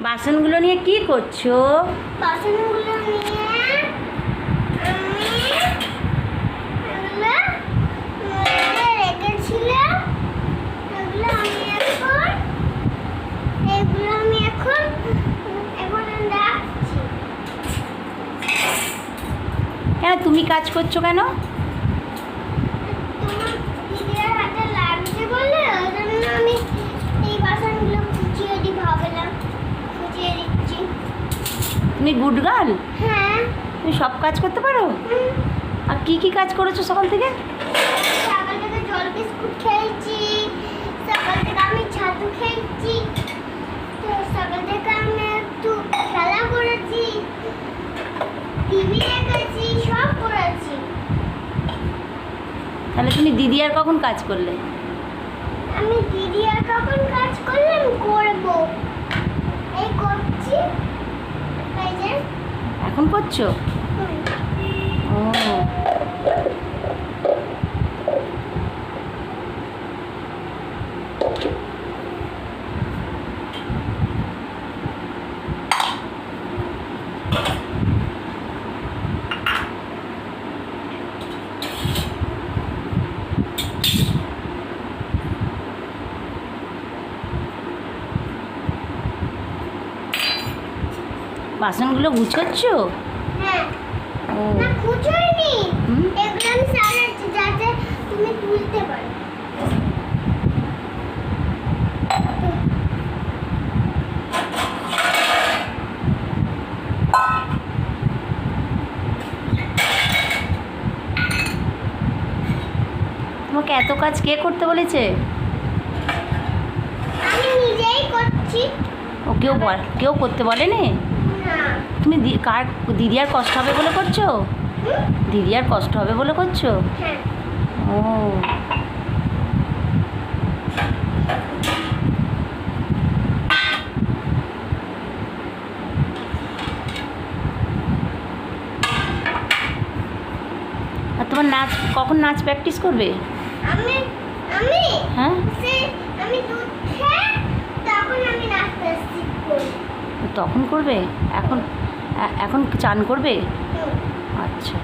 বাসনগুলো নিয়ে কি করছ? বাসনগুলো নিয়ে কেন তুমি কাজ করছ কেন? তুমি গুড গার্ল হ্যাঁ। তুমি সব কাজ করতে পারো? আর কি কি কাজ করেছ সকাল থেকে? সকাল থেকে জল বিস্কুট খেয়েছি সকাল থেকে আমি ছাতু খেয়েছি তো সকাল থেকে আমি একটু খেলা করেছি টিভি দেখেছি সব করেছি। তাহলে তুমি দিদি আর কখন কাজ করলে? আমি দিদি আর কখন কাজ করলাম? করব। এই এখন করছ? Thank ও। বাসনগুলো গুছোচ্ছ? হ্যাঁ। ও। তোমাকে এত কাজ কে করতে বলেছে? আমি নিজেই করছি। ও কেউ বল কেউ করতে বলেনি? তুমি দি- কার দিদি আর কষ্ট হবে বলে করছ? দিদি আর কষ্ট হবে বলে করছ? হ্যাঁ। ও। আর তোমার নাচ কখন নাচ প্র্যাকটিস করবে? আমি আমি? হ্যাঁ? আমি তখন করবে? এখন এখন চান করবে? আচ্ছা।